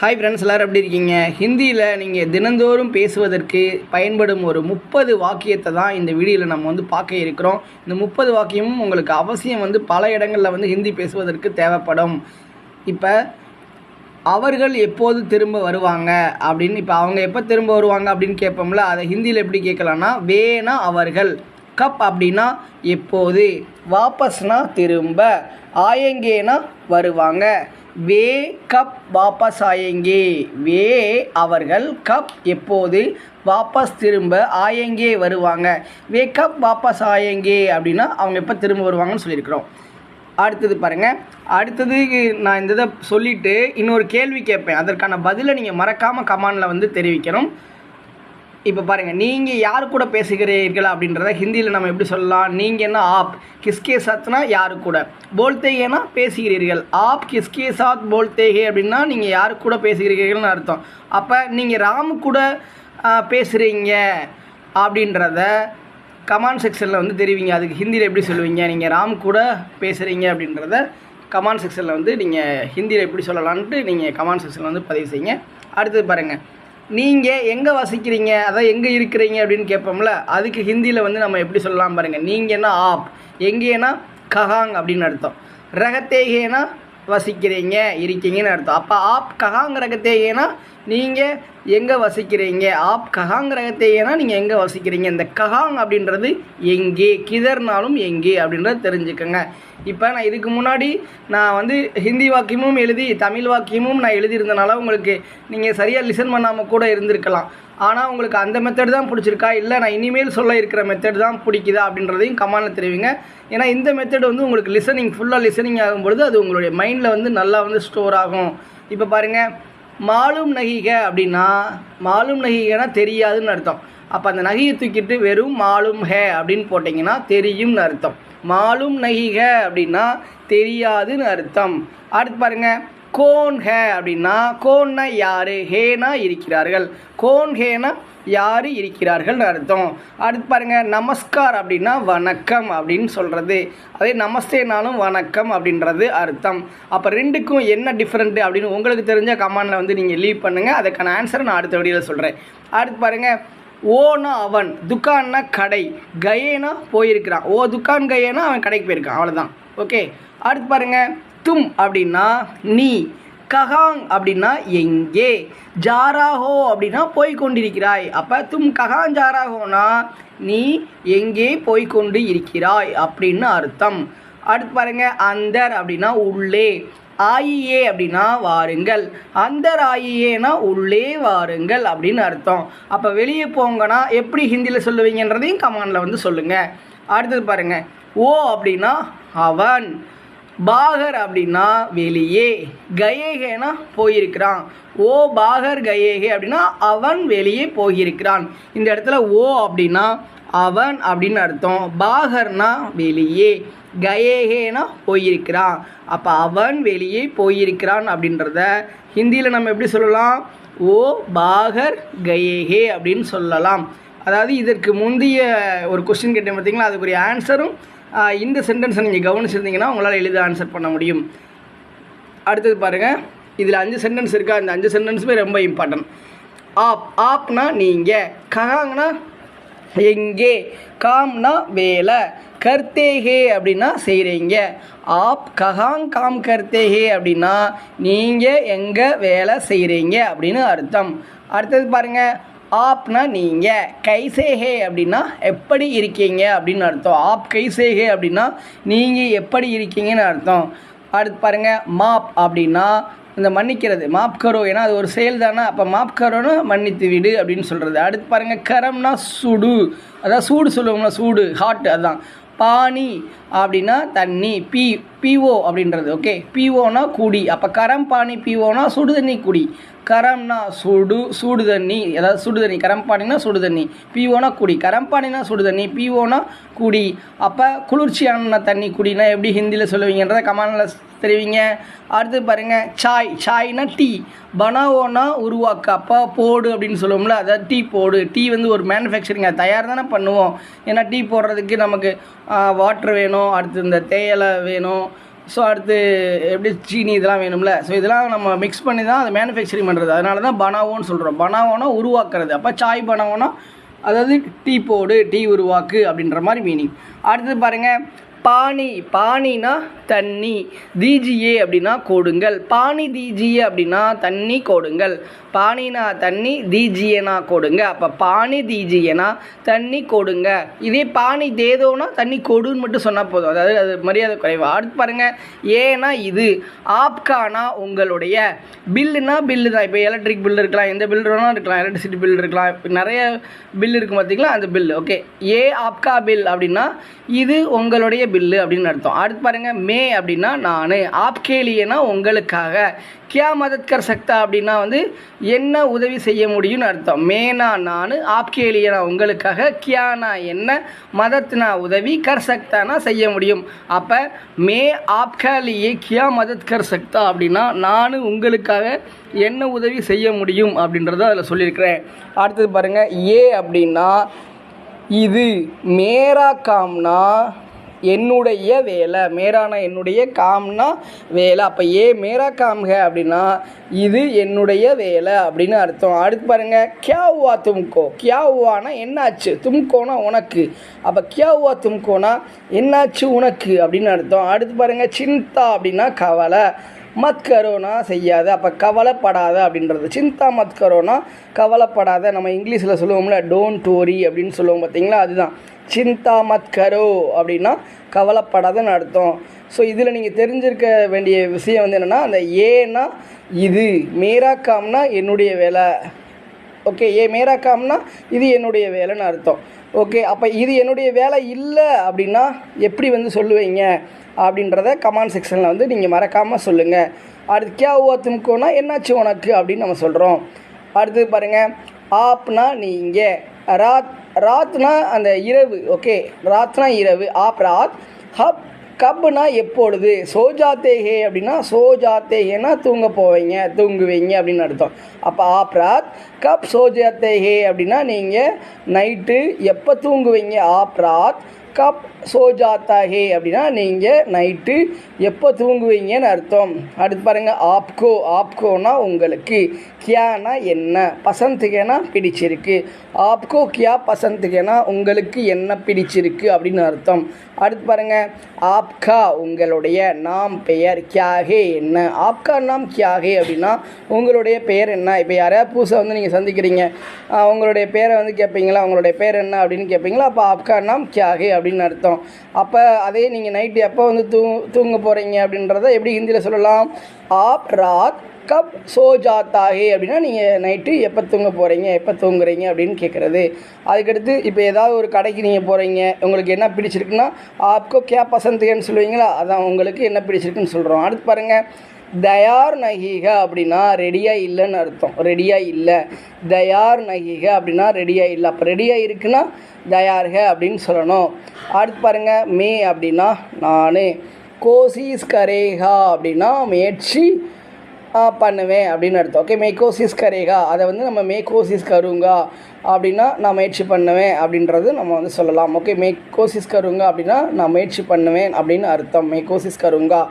Hi friends எல்லோரும் எப்படி இருக்கீங்க? ஹிந்தியில் நீங்கள் தினந்தோறும் பேசுவதற்கு பயன்படும் ஒரு முப்பது வாக்கியத்தை தான் இந்த வீடியோவில் நம்ம வந்து பார்க்க இருக்கிறோம். இந்த முப்பது வாக்கியமும் உங்களுக்கு அவசியம் வந்து பல இடங்களில் வந்து ஹிந்தி பேசுவதற்கு தேவைப்படும். இப்போ அவர்கள் எப்போது திரும்ப வருவாங்க? அப்படின்னு இப்போ அவங்க எப்போ திரும்ப வருவாங்க அப்படின்னு கேட்போம்ல அதை ஹிந்தியில் எப்படி கேட்கலான்னா வேணா அவர்கள் கப் அப்படின்னா எப்போது? வாபஸ்னா திரும்ப ஆயங்கேனா வருவாங்க. வே கப் வாபஸ் ஆயங்கே வே அவர்கள் கப் எப்போது வாபஸ் திரும்ப ஆயங்கே வருவாங்க? வே கப் வாபஸ் ஆயங்கே அப்படின்னா அவங்க எப்போ திரும்ப வருவாங்கன்னு சொல்லியிருக்கிறோம். அடுத்தது பாருங்கள் அடுத்தது நான் இந்த இதை சொல்லிவிட்டு இன்னொரு கேள்வி கேட்பேன். அதற்கான பதிலை நீங்கள் மறக்காமல் கமானில் வந்து தெரிவிக்கணும். இப்போ பாருங்கள் நீங்கள் யார் கூட பேசுகிறீர்கள் அப்படின்றத ஹிந்தியில் நம்ம எப்படி சொல்லலாம்? நீங்கள் என்ன ஆப்? கிஸ்கே சாத்னா யார் கூட? போல்தேகேனா பேசுகிறீர்கள். ஆப் கிஸ்கே சாத் போல்தேகே அப்படின்னா நீங்கள் யாரு கூட பேசுகிறீர்கள்னு அர்த்தம். அப்போ நீங்கள் ராம் கூட பேசுகிறீங்க அப்படின்றத கமெண்ட் செக்ஷனில் வந்து தெரிவிங்க. அதுக்கு ஹிந்தியில் எப்படி சொல்லுவீங்க? நீங்கள் ராம் கூட பேசுகிறீங்க அப்படின்றத கமெண்ட் செக்ஷனில் வந்து நீங்கள் ஹிந்தியில் எப்படி சொல்லலான்ட்டு நீங்கள் கமெண்ட் செக்ஷனில் வந்து பதிவு செய்யுங்க. அடுத்தது பாருங்கள் நீங்கள் எங்கே வசிக்கிறீங்க? அதான் எங்கே இருக்கிறீங்க அப்படின்னு கேட்போம்ல அதுக்கு ஹிந்தியில் வந்து நம்ம எப்படி சொல்லலாம் பாருங்கள் நீங்கள் என்ன ஆப்? எங்கேனா கஹாங் அப்படின்னு அர்த்தம். ரகத்தேகேனா வசிக்கிறீங்க இருக்கீங்கன்னு அர்த்தம். அப்போ ஆப் கஹாங் ரகத்தேகேனா நீங்கள் எங்கே வசிக்கிறீங்க? ஆப் கஹாங் ரகத்தேகேனா நீங்கள் எங்கே வசிக்கிறீங்க? இந்த ககாங் அப்படின்றது எங்கே? கிதர்னாலும் எங்கே? அப்படின்றத தெரிஞ்சுக்கோங்க. இப்போ நான் இதுக்கு முன்னாடி நான் வந்து ஹிந்தி வாக்கியமும் எழுதி தமிழ் வாக்கியமும் நான் எழுதியிருந்தனால உங்களுக்கு நீங்கள் சரியாக லிசன் பண்ணாமல் கூட இருந்திருக்கலாம். ஆனால் உங்களுக்கு அந்த மெத்தட் தான் பிடிச்சிருக்கா? இல்லை நான் இனிமேல் சொல்ல இருக்கிற மெத்தட் தான் பிடிக்குதா? அப்படின்றதையும் கமானில் தெரிவிங்க. ஏன்னா இந்த மெத்தட் வந்து உங்களுக்கு லிசனிங் ஃபுல்லாக லிசனிங் ஆகும்பொழுது அது உங்களுடைய மைண்டில் வந்து நல்லா வந்து ஸ்டோர் ஆகும். இப்போ பாருங்கள் மாலும் நகிக அப்படின்னா மாலும் நகிகனா தெரியாதுன்னு அர்த்தம். அப்போ அந்த நகையை தூக்கிட்டு வெறும் மாலும் ஹே அப்படின்னு போட்டிங்கன்னா தெரியும்னு அர்த்தம். மாலும் நகிக அப்படின்னா தெரியாதுன்னு அர்த்தம். அடுத்து பாருங்கள் கோன் ஹே அப்படின்னா கோன்னா யார்? ஹேனா இருக்கிறார்கள். கோன் ஹேனா யார் இருக்கிறார்கள்னு அர்த்தம். அடுத்து பாருங்கள் நமஸ்கார் அப்படின்னா வணக்கம் அப்படின்னு சொல்கிறது அதே நமஸ்தேனாலும் வணக்கம் அப்படின்றது அர்த்தம். அப்போ ரெண்டுக்கும் என்ன டிஃப்ரெண்ட்டு அப்படின்னு உங்களுக்கு தெரிஞ்ச கமாண்டில் வந்து நீங்கள் லீவ் பண்ணுங்கள் அதுக்கான ஆன்சரை நான் அடுத்த வீடியோவில் சொல்கிறேன் அடுத்து பாருங்கள் ஓனா அவன் துக்கான்னா கடை. கயேனா போயிருக்கிறான். ஓ துக்கான் கயேனா அவன் கடைக்கு போயிருக்கான். அவ்வளோதான் ஓகே அடுத்து பாருங்கள் தும் அப்படின்னா நீ ககாங் அப்படின்னா எங்கே ஜாராகோ அப்படின்னா போய் கொண்டிருக்கிறாய் அப்போ தும் ககாங் ஜாராகோனா நீ எங்கே போய் கொண்டு இருக்கிறாய் அப்படின்னு அர்த்தம். அடுத்து பாருங்க அந்தர் அப்படின்னா உள்ளே ஆயியே அப்படின்னா வாருங்கள். அந்தர் ஆயியேனா உள்ளே வாருங்கள் அப்படின்னு அர்த்தம். அப்போ வெளியே போங்கன்னா எப்படி ஹிந்தியில் சொல்லுவீங்கன்றதையும் கமாண்டில் வந்து சொல்லுங்கள் அடுத்தது பாருங்கள் ஓ அப்படின்னா அவன். பாகர் அப்படின்னா வெளியே கயேகேனா போயிருக்கிறான். ஓ பாகர் கயேகே அப்படின்னா அவன் வெளியே போயிருக்கிறான். இந்த இடத்துல ஓ அப்படின்னா அவன் அப்படின்னு அர்த்தம். பாகர்னா வெளியே கயேகேனா போயிருக்கிறான். அப்போ அவன் வெளியே போயிருக்கிறான் அப்படின்றத ஹிந்தியில் நம்ம எப்படி சொல்லலாம்? ஓ பாகர் கயேகே அப்படின்னு சொல்லலாம். அதாவது இதற்கு முந்தைய ஒரு கொஸ்டின் கேட்டேன் பார்த்தீங்களா? அதுக்குரிய ஆன்சரும் இந்த சென்டென்ஸை நீங்கள் கவனிச்சிருந்தீங்கன்னா உங்களால் எளிதாக ஆன்சர் பண்ண முடியும். அடுத்தது பாருங்கள் இதில் அஞ்சு சென்டென்ஸ் இருக்கா? இந்த அஞ்சு சென்டென்ஸுமே ரொம்ப இம்பார்ட்டன்ட் ஆப் ஆப்னா நீங்கள் ககாங்னா எங்கே? காம்னா வேலை. கர்த்தேகே அப்படின்னா செய்கிறீங்க ஆப் ககாங் காம் கர்த்தேகே அப்படின்னா நீங்கள் எங்கே வேலை செய்கிறீங்க அப்படின்னு அர்த்தம். அடுத்தது பாருங்கள் ஆப்னா நீங்கள் கைசேகே அப்படின்னா எப்படி இருக்கீங்க அப்படின்னு அர்த்தம். ஆப் கைசேகே அப்படின்னா நீங்கள் எப்படி இருக்கீங்கன்னு அர்த்தம். அடுத்து பாருங்கள் மாப் அப்படின்னா இந்த மன்னிக்கிறது. மாப் கரோ ஏன்னா அது ஒரு செயல் தானே. அப்போ மாப் கரோன்னு மன்னித்து விடு அப்படின்னு சொல்கிறது அடுத்து பாருங்கள் கரம்னா சுடு. அதான் சூடு சொல்லுவோம்னா சூடு ஹாட் அதுதான் பானி அப்படின்னா தண்ணி பி பிஓ அப்படின்றது ஓகே பிஓனா குடி. அப்போ கரம் பானி பிஓனா சுடு தண்ணி குடி. கரம்னா சுடு சூடு தண்ணி ஏதாவது சுடு தண்ணி கரம்பானினா சுடு தண்ணி பிஓனா குடி. கரம்பானினா சுடு தண்ணி பிஓனா குடி. அப்போ குளிர்ச்சியான தண்ணி குடினா எப்படி ஹிந்தியில் சொல்லுவீங்கன்றதை கமானில் தெரிவிங்க. அடுத்து பாருங்கள் சாய் சாய்னா டீ பனாவோனா உருவாக்க. அப்போ போடு அப்படின்னு சொல்லுவோம்ல அதாவது டீ போடு. டீ வந்து ஒரு மேனுஃபேக்சரிங் தயார் தானே பண்ணுவோம். ஏன்னா டீ போடுறதுக்கு நமக்கு வாட்ரு வேணும். அடுத்து இந்த தேயிலை வேணும். ஸோ அடுத்து எப்படி சீனி இதெல்லாம் வேணும்ல. ஸோ இதெல்லாம் நம்ம மிக்ஸ் பண்ணி தான் அதை மேனுஃபேக்சரிங் பண்ணுறது அதனால தான் பனாவோன்னு சொல்கிறோம் பனாவோனா உருவாக்குறது. அப்போ சாய் பனாவோனா அதாவது டீ போடு டீ உருவாக்கு அப்படின்ற மாதிரி மீனிங் அடுத்தது பாருங்கள் பானி பாணினா தண்ணி. தீஜியே அப்படின்னா கொடுங்கள். பானி தீஜியே அப்படின்னா தண்ணி கொடுங்கள். பாணினா தண்ணி தீஜியனா கொடுங்க. அப்போ பானி தீஜியனா தண்ணி கொடுங்க. இதே பானி தேதோனா தண்ணி கொடுன்னு மட்டும் சொன்னால் போதும். அதாவது அது மரியாதை குறைவு. அடுத்து பாருங்கள் ஏன்னா இது. ஆப்கானா உங்களுடைய பில்லுனா பில்லு தான். இப்போ எலக்ட்ரிக் பில் இருக்கலாம். எந்த பில் வேணாலும் இருக்கலாம். எலக்ட்ரிசிட்டி பில் இருக்கலாம். இப்போ நிறைய பில் இருக்கும் பார்த்தீங்களா அந்த பில் ஓகே ஏ ஆப்கா பில் அப்படின்னா இது உங்களுடைய பில்லு அப்படின்னு அர்த்தம். அடுத்து பாருங்க மே அப்படின்னா நான். ஆப்கேலியனா உங்களுக்காக. கியா மதத்கர் சக்தா அப்படின்னா வந்து என்ன உதவி செய்ய முடியும்னு அர்த்தம். மேனா நான் ஆப்கேலியனா உங்களுக்காக. கியானா என்ன மதத்னா உதவி கர் சக்தானா செய்ய முடியும். அப்போ மே ஆப்காலியே கியா மதத்கர் சக்தா அப்படின்னா நான் உங்களுக்காக என்ன உதவி செய்ய முடியும் அப்படின்றத அதில் சொல்லியிருக்கிறேன். அடுத்தது பாருங்கள் ஏ அப்படின்னா இது மேரா காம்னா என்னுடைய வேலை மேரானா என்னுடைய காம்னா வேலை. அப்போ ஏ மேரா காம்க அப்படின்னா இது என்னுடைய வேலை அப்படின்னு அர்த்தம். அடுத்து பாருங்க கியா ஹுவா தும்கோ. கியா ஹுவானா என்னாச்சு? தும்கோனா உனக்கு. அப்போ கியா ஹுவா தும்கோனா என்னாச்சு உனக்கு அப்படின்னு அர்த்தம். அடுத்து பாருங்க சிந்தா அப்படின்னா கவலை. மத் கரோனா செய்யாத அப்போ கவலைப்படாத அப்படின்றது. சிந்தா மத் கரோனா கவலைப்படாத. நம்ம இங்கிலீஷில் சொல்லுவோம்ல டோன்ட் டோரி அப்படின்னு சொல்லுவோம் பார்த்தீங்களா அதுதான். சிந்தா மத் கரோ அப்படின்னா கவலைப்படாதன்னு அர்த்தம். ஸோ இதில் நீங்கள் தெரிஞ்சிருக்க வேண்டிய விஷயம் வந்து என்னென்னா அந்த ஏன்னா இது. மேரா காம்னா என்னுடைய வேலை. ஓகே ஏ மேரா காம்னா இது என்னுடைய வேலைன்னு அர்த்தம். ஓகே அப்போ இது என்னுடைய வேலை இல்லை அப்படின்னா எப்படி வந்து சொல்லுவீங்க? அப்படின்றத கமெண்ட் செக்ஷனில் வந்து நீங்கள் மறக்காமல் சொல்லுங்கள் அடுத்து கே ஓ தும்கோனா? என்னாச்சு உனக்கு? அப்படின்னு நம்ம சொல்கிறோம் அடுத்தது பாருங்கள் ஆப்னா நீங்கள் ராத் ராத்னா அந்த இரவு ஓகே ராத்னா இரவு ஆப் ராத் ஹப் கப்புனா எப்பொழுது? சோஜாத்தேஹே அப்படின்னா சோஜாத்தேஹேனா தூங்க போவீங்க தூங்குவீங்க அப்படின்னு அர்த்தம். அப்போ ஆப்ராத் கப் சோஜாத்தேஹே அப்படின்னா நீங்கள் நைட்டு எப்போ தூங்குவீங்க? ஆப்ராத் கப் சோஜாத்தா ஹே அப்படின்னா நீங்கள் நைட்டு எப்போ தூங்குவீங்கன்னு அர்த்தம். அடுத்து பாருங்கள் ஆப்கோ. ஆப்கோனா உங்களுக்கு கியானா என்ன? பசந்துக்கேனா பிடிச்சிருக்கு. ஆப்கோ கியா பசந்துக்கேனா உங்களுக்கு என்ன பிடிச்சிருக்கு அப்படின்னு அர்த்தம். அடுத்து பாருங்கள் ஆப்கா உங்களுடைய நாம் பெயர் கியாகே என்ன? ஆப்கா நாம் கியாகே அப்படின்னா உங்களுடைய பெயர் என்ன? இப்போ யாரையா புதுசாக வந்து நீங்கள் சந்திக்கிறீங்க? உங்களுடைய பேரை வந்து கேட்பீங்களா உங்களுடைய பேர் என்ன அப்படின்னு கேட்பீங்களா அப்போ ஆப்கா நாம் கியாகே அப்படின்னு அர்த்தம். அப்போ அதே நீங்கள் நைட்டு எப்போ வந்து தூ தூங்க போகிறீங்க அப்படின்றத எப்படி ஹிந்தியில் சொல்லலாம்? ஆப் ராத் கப் சோ ஜாத்தா அப்படின்னா நீங்கள் நைட்டு எப்போ தூங்க போகிறீங்க எப்போ தூங்குறீங்க அப்படின்னு கேட்குறது அதுக்கடுத்து இப்போ ஏதாவது ஒரு கடைக்கு நீங்கள் போகிறீங்க உங்களுக்கு என்ன பிடிச்சிருக்குன்னா ஆப்கோ கே பசந்துன்னு சொல்லுவீங்களா? அதான் உங்களுக்கு என்ன பிடிச்சிருக்குன்னு சொல்கிறோம் அடுத்து பாருங்கள் தயார் நகிக அப்படின்னா ரெடியாக இல்லைன்னு அர்த்தம். ரெடியாக இல்லை. தயார் நகிக அப்படின்னா ரெடியாக இல்லை. அப்போ ரெடியாக இருக்குன்னா தயார்க அப்படின்னு சொல்லணும். அடுத்து பாருங்கள் மே அப்படின்னா நான். கோசிஸ் கரேகா அப்படின்னா முயற்சி பண்ணுவேன் அப்படின்னு அர்த்தம். ஓகே மேக்கோசிஸ் கரேகா. அதை வந்து நம்ம மேக்கோசிஸ் கருங்கா அப்படின்னா நான் முயற்சி பண்ணுவேன் அப்படின்றது நம்ம வந்து சொல்லலாம். ஓகே மேக்கோசிஸ் கருங்கா அப்படின்னா நான் முயற்சி பண்ணுவேன் அப்படின்னு அர்த்தம். மேக்கோசிஸ் கருங்கா.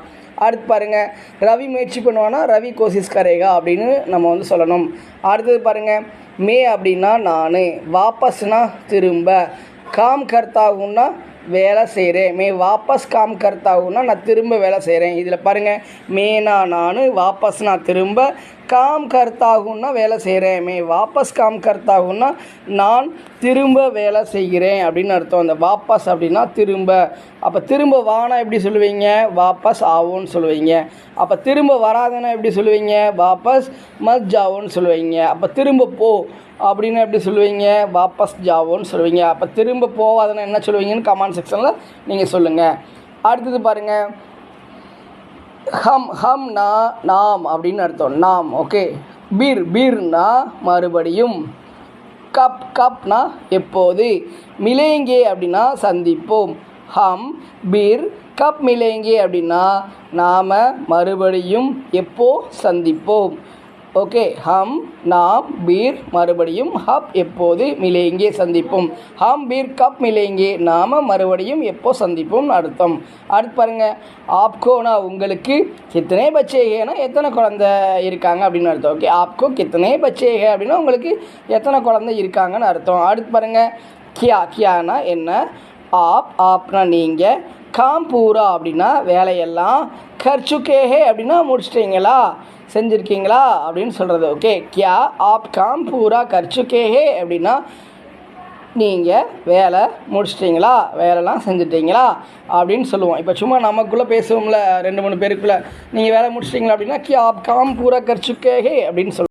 அடுத்து பாருங்கள் ரவி முயற்சி பண்ணுவானா? ரவி கோசிஸ் கரேகா அப்படின்னு நம்ம வந்து சொல்லணும். அடுத்தது பாருங்கள் மே அப்படின்னா நான். வாபஸ்னா திரும்ப. காம் கர்த்தாகுன்னா வேலை செய்கிறேன் மே வாபஸ் காம் கர்த்தாகுன்னா நான் திரும்ப வேலை செய்கிறேன் இதில் பாருங்கள் மேனா நான் வாபஸ் நான் திரும்ப காம் கர்த்தாகுன்னா வேலை செய்கிறேன் மே வாபஸ் காம் கர்த்தாகுன்னா நான் திரும்ப வேலை செய்கிறேன் அப்படின்னு அர்த்தம். அந்த வாபஸ் அப்படின்னா திரும்ப. அப்போ திரும்ப வானா எப்படி சொல்லுவீங்க? வாபஸ் ஆகும்னு சொல்லுவீங்க. அப்போ திரும்ப வராதுன்னா எப்படி சொல்லுவீங்க? வாபஸ் மத் ஜாவோன்னு சொல்லுவீங்க. அப்போ திரும்ப போ அப்படின்னு எப்படி சொல்லுவீங்க? வாபஸ் ஜாவோன்னு சொல்லுவீங்க. அப்போ திரும்ப போவாதுன்னா என்ன சொல்லுவீங்கன்னு கமெண்ட் செக்ஷனில் நீங்கள் சொல்லுங்கள் அடுத்தது பாருங்கள் ஹம் ஹம்னா நாம் அப்படின்னு அர்த்தம். நாம் ஓகே பீர் பீர்னா மறுபடியும். கப் கப்னா எப்போது? மிலேங்கே அப்படின்னா சந்திப்போம். ஹம் பீர் கப் மிலேங்கே அப்படின்னா நாம் மறுபடியும் எப்போ சந்திப்போம்? ஓகே ஹம் நாம் பீர் மறுபடியும் ஹப் எப்போது மிலேங்கே சந்திப்போம். ஹம் பீர் கப் மிலேங்கே நாம மறுபடியும் எப்போ சந்திப்போம் அர்த்தம். அடுத்து பாருங்கள் ஆப்கோனா உங்களுக்கு கித்தனை பச்சேகேனா எத்தனை குழந்தை இருக்காங்க அப்படின்னு அர்த்தம். ஓகே ஆப்கோ கித்தனை பச்சேகே அப்படின்னா உங்களுக்கு எத்தனை குழந்தை இருக்காங்கன்னு அர்த்தம். அடுத்து பாருங்க கியா கியானா என்ன? ஆப் ஆப்னா நீங்கள் காம் பூரா அப்படின்னா வேலையெல்லாம் கர்ச்சுக்கேஹே அப்படின்னா முடிச்சிட்டிங்களா? செஞ்சுருக்கீங்களா? அப்படின்னு சொல்கிறது ஓகே கியா? ஆப் காம் பூரா கர்ச்சுக்கேஹே அப்படின்னா நீங்கள் வேலை முடிச்சிட்டிங்களா? வேலைலாம் செஞ்சுட்டீங்களா? அப்படின்னு சொல்லுவோம். இப்போ சும்மா நமக்குள்ளே பேசுவோம்ல ரெண்டு மூணு பேருக்குள்ளே. நீங்கள் வேலை முடிச்சிட்டிங்களா அப்படின்னா கியா? ஆப் காம் பூரா கர்ச்சுக்கேஹே அப்படின்னு சொல்லுவோம்.